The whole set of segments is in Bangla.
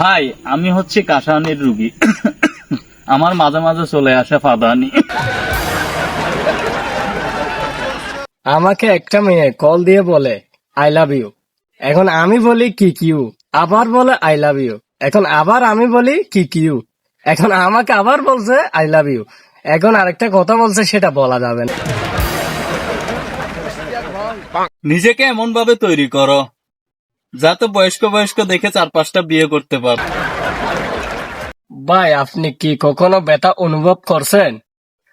ভাই আমি হচ্ছি কাশানির রুগী। আমার মাঝে মাঝে চলে আসে ফাদানি। আমাকে একটা মেয়ে কল দিয়ে বলে আই লাভ ইউ এখন আমি বলি কি কিউ আবার বলে আই লাভ ইউ এখন আবার আমি বলি কি কিউ এখন আমাকে আবার বলছে আই লাভ ইউ এখন আরেকটা কথা বলছে সেটা বলা যাবে না। নিজেকে এমন ভাবে তৈরি করো যাতে বয়স্ক বয়স্ক দেখে চার পাঁচটা বিয়ে করতে পারো। ভাই আপনি কি কখনো ব্যথা অনুভব করছেন?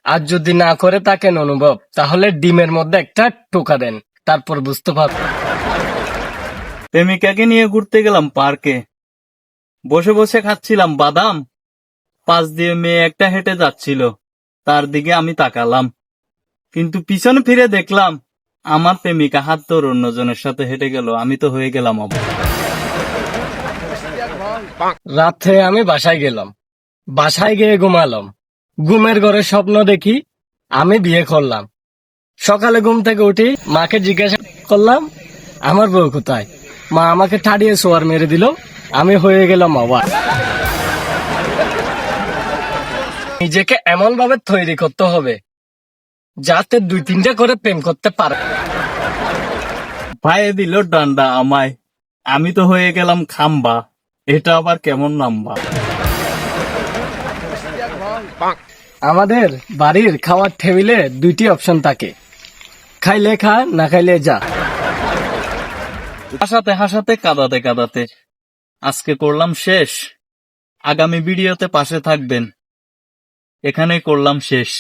আর যদি না করে থাকেন অনুভব? তাহলে ডিমের মধ্যে একটা টোকা দেন তারপর বুঝতে পারবেন প্রেমিকাকে নিয়ে ঘুরতে গেলাম পার্কে। বসে বসে খাচ্ছিলাম বাদাম। পাশ দিয়ে মেয়ে একটা হেঁটে যাচ্ছিল। তার দিকে আমি তাকালাম। কিন্তু পিছনে ফিরে দেখলাম আমার প্রেমিকা হাত ধরে অন্যজনের সাথে হেঁটে গেল, আমি তো হয়ে গেলাম রাত্রে আমি বাসায় গেলাম। বাসায় গিয়ে ঘুমালাম। ঘুমের ঘরে স্বপ্ন দেখি, আমি বিয়ে করলাম। সকালে ঘুম থেকে উঠি, মাকে জিজ্ঞাসা করলাম, আমার বউ কোথায়? মা আমাকে ঠাড়িয়ে সোয়ার মেরে দিল, আমি হয়ে গেলাম অবাক। নিজেকে এমন ভাবে তৈরি করতে হবে যাতে দুই তিনটা করে প্রেম করতে পারে। পায়ে দিল ডান্ডা আমায়। আমি তো হয়ে গেলাম খাম্বা। এটা আবার কেমন নাম্বা আমাদের বাড়ির খাওয়ার টেবিলে দুইটি অপশন থাকে। খাইলে খা না খাইলে যা। হাসাতে হাসাতে কাদাতে কাদাতে। আজকে করলাম শেষ। আগামী ভিডিওতে পাশে থাকবেন। এখানে করলাম শেষ।